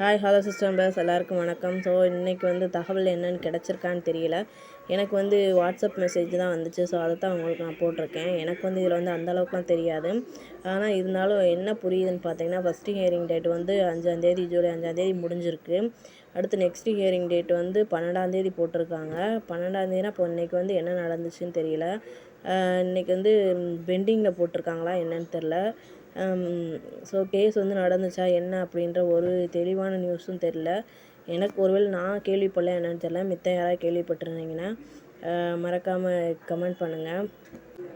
Hi hello sister base எல்லாருக்கும் வணக்கம். So இன்றைக்கி வந்து தகவல் என்னென்னு கிடச்சிருக்கான்னு தெரியல. எனக்கு வந்து வாட்ஸ்அப் மெசேஜ் தான் வந்துச்சு. ஸோ அதை தான் உங்களுக்கு நான் போட்டிருக்கேன். எனக்கு வந்து இதில் வந்து அந்தளவுக்குலாம் தெரியாது. ஆனால் இருந்தாலும் என்ன புரியுதுன்னு பார்த்தீங்கன்னா ஃபஸ்ட்டு ஹியரிங் டேட் வந்து அஞ்சாந்தேதி ஜூலை அஞ்சாந்தேதி முடிஞ்சிருக்கு. அடுத்து நெக்ஸ்ட்டு ஹியரிங் டேட் வந்து பன்னெண்டாந்தேதி போட்டிருக்காங்க. பன்னெண்டாந்தேதினா இப்போ இன்றைக்கி வந்து என்ன நடந்துச்சுன்னு தெரியல. இன்றைக்கி வந்து பெண்டிங்கில் போட்டிருக்காங்களா என்னன்னு தெரில ஸோ கேஸ் வந்து நடந்துச்சா என்ன அப்படின்ற ஒரு தெளிவான நியூஸும் தெரில எனக்கு ஒருவேளை நான் கேள்விப்படல என்னன்னு தெரில மித்த யாராவது கேள்விப்பட்டிருந்தீங்கன்னா மறக்காமல் கமெண்ட் பண்ணுங்கள்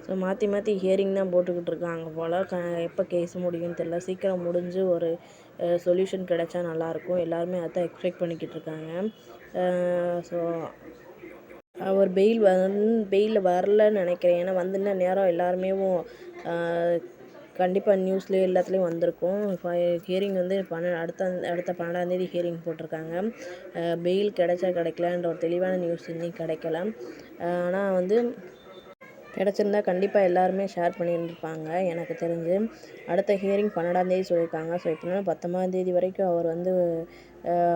ஸோ மாற்றி மாற்றி ஹியரிங் தான் போட்டுக்கிட்டு இருக்காங்க போல். க எப்போ கேஸ் முடியும்னு தெரில சீக்கிரம் முடிஞ்சு ஒரு சொல்யூஷன் கிடைச்சா நல்லாயிருக்கும் எல்லாருமே அதான் எக்ஸ்பெக்ட் பண்ணிக்கிட்டு இருக்காங்க. ஸோ அவர் பெயில் வந் பெயிலில் வரலன்னு நினைக்கிறேன். ஏன்னா வந்துன்னா நேரம் எல்லாருமேவும் கண்டிப்பாக நியூஸ்லேயே எல்லாத்துலேயும் வந்திருக்கும். ஹியரிங் வந்து பன்ன அடுத்த அடுத்த பன்னெண்டாந்தேதி ஹியரிங் போட்டிருக்காங்க. பெயில் கிடைச்சா கிடைக்கலன்ற ஒரு தெளிவான நியூஸ் இன்னும் கிடைக்கல. ஆனால் வந்து கிடச்சிருந்தா கண்டிப்பாக எல்லாருமே ஷேர் பண்ணியிருந்துருப்பாங்க. எனக்கு தெரிஞ்சு அடுத்த ஹியரிங் பன்னெண்டாந்தேதி சொல்லியிருக்காங்க. ஸோ எப்படினாலும் பத்தொம்பதாந்தேதி வரைக்கும் அவர் வந்து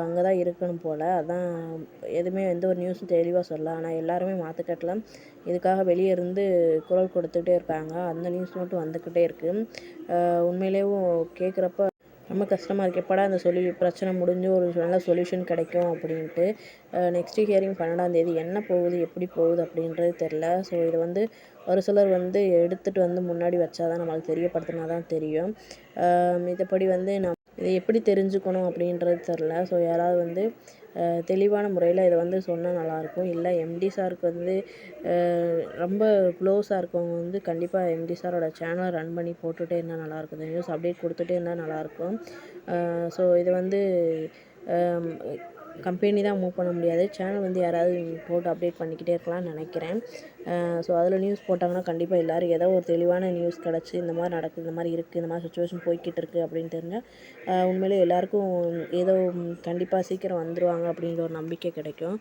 அங்கே தான் இருக்கணும் போல். அதான் எதுவுமே எந்த ஒரு நியூஸும் தெளிவாக சொல்லல. ஆனால் எல்லாருமே மாற்றுக்கட்டில் இதுக்காக வெளியே இருந்து குரல் கொடுத்துக்கிட்டே இருக்காங்க. அந்த நியூஸ் மட்டும் வந்துக்கிட்டே இருக்குது உண்மையிலேயும் கேட்குறப்ப ரொம்ப கஷ்டமாக இருக்குது எப்படா அந்த சொல்லி பிரச்சனை முடிஞ்சு ஒரு நல்ல சொல்யூஷன் கிடைக்கும் அப்படின்ட்டு. நெக்ஸ்ட்டு ஹியரிங் பன்னெண்டாந்தேதி என்ன போகுது எப்படி போகுது அப்படின்றது தெரில ஸோ இது வந்து ஒரு சிலர் வந்து எடுத்துகிட்டு வந்து முன்னாடி வச்சா தான் நம்மளுக்கு தெரியப்படுத்தினா தான் தெரியும் மத்தபடி வந்து நான் இதை எப்படி தெரிஞ்சுக்கணும் அப்படின்றது தெரில ஸோ யாராவது வந்து தெளிவான முறையில் இதை வந்து சொன்னால் நல்லாயிருக்கும். இல்லை எம்டி சாருக்கு வந்து ரொம்ப க்ளோஸாக இருக்கவங்க வந்து கண்டிப்பாக எம்டி சாரோட சேனலை ரன் பண்ணி போட்டுகிட்டே இருந்தால் நல்லாயிருக்கும். இந்த நியூஸ் அப்டேட் கொடுத்துட்டே இருந்தால் நல்லாயிருக்கும். ஸோ இதை வந்து கம்பெனி தான் மூவ் பண்ண முடியாது. சேனல் வந்து யாராவது போட்டு அப்டேட் பண்ணிக்கிட்டே இருக்கலாம்னு நினைக்கிறேன். ஸோ அதில் நியூஸ் போட்டாங்கன்னா கண்டிப்பாக எல்லோரும் ஏதோ ஒரு தெளிவான நியூஸ் கிடச்சி இந்த மாதிரி நடக்குது இந்த மாதிரி இருக்குது இந்த மாதிரி சுச்சுவேஷன் போய்கிட்டு இருக்குது அப்படின்னு தெரிஞ்சால் உண்மையிலே எல்லாேருக்கும் ஏதோ கண்டிப்பாக சீக்கிரம் வந்துடுவாங்க அப்படின்ற ஒரு நம்பிக்கை கிடைக்கும்.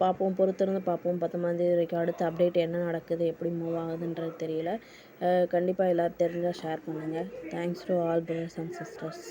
பார்ப்போம். பொறுத்திருந்து பார்ப்போம். பத்தொம்பதாந்தேதி வரைக்கும் அடுத்த அப்டேட் என்ன நடக்குது எப்படி மூவ் ஆகுதுன்றது தெரியல. கண்டிப்பாக எல்லோரும் தெரிஞ்சால் ஷேர் பண்ணுங்கள் thanks to all brothers and sisters